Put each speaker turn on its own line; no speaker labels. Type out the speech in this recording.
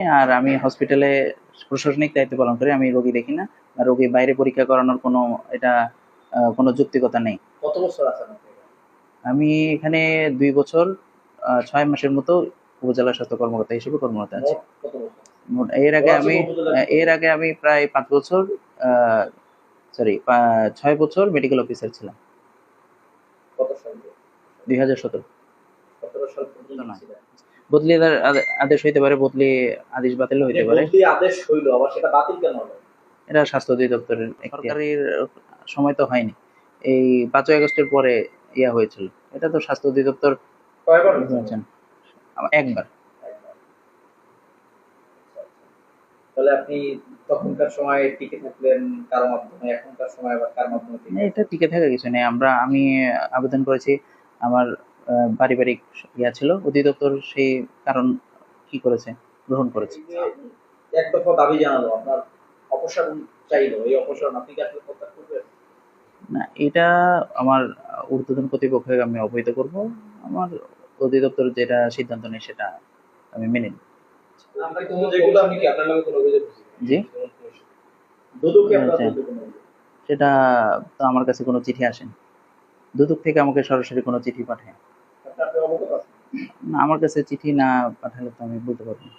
আর আমি হসপিটালে প্রশাসনিক দায়িত্ব পালন করি আমি রোগী দেখি না। আর রোগী বাইরে পরীক্ষা করানোর কোনো এটা কোনো যুক্তিকতা নেই।
কত বছর আছেন
আমি এখানে দুই বছর ছয় মাসের মতো উপজেলা স্বাস্থ্য কর্মকর্তা হিসেবে কর্মরত আছি। এর আগে আমি এর আগে আমি প্রায় পাঁচ বছর সরি ছয় বছর মেডিকেল অফিসার ছিলাম। দুই হাজার সতেরো।
সতেরো সাল পর্যন্ত।
বদলি আদে- আদে- আদেশ হইতে পারে বদলি আদেশ বাতিল হইতে পারে।
বদলি আদেশ হইল আবার সেটা বাতিল কেন হলো?
এটা স্বাস্থ্য অধিদপ্তরের সরকারের সময় তো হয়নি। এই পাঁচই আগস্টের পরে ইয়া হয়েছিল। এটা তো স্বাস্থ্য অধিদপ্তর
কয়বার
বলেছেন একবার।
তাহলে আপনি তখনকার সময় টিকে থাকলেন কার মাধ্যমে এখনকার সময় আবার কার মাধ্যমে
এটা টিকে থাকা কিছু নেই। আমরা আমি আবেদন করেছি আমার পারিবারিক ইয়া ছিল অধিদপ্তর সেই কারণ কি করেছে গ্রহণ করেছে?
এক দফা দাবি জানালো আপনার অপসারণ চাইলো এই অপসারণ আপনি কি আসলে প্রত্যাখ্যান করবেন?
না এটা আমার ঊর্ধ্বতন কর্তৃপক্ষকে আমি অবহিত করব। আমার অধিদপ্তর যেটা সিদ্ধান্ত নেই সেটা আমি মেনে নিই জি। আচ্ছা। সেটা তো আমার কাছে কোনো চিঠি আসেনি। দুদক থেকে আমাকে সরাসরি কোনো চিঠি পাঠায়। না আমার কাছে চিঠি না পাঠালে তো আমি বলতে পারব না।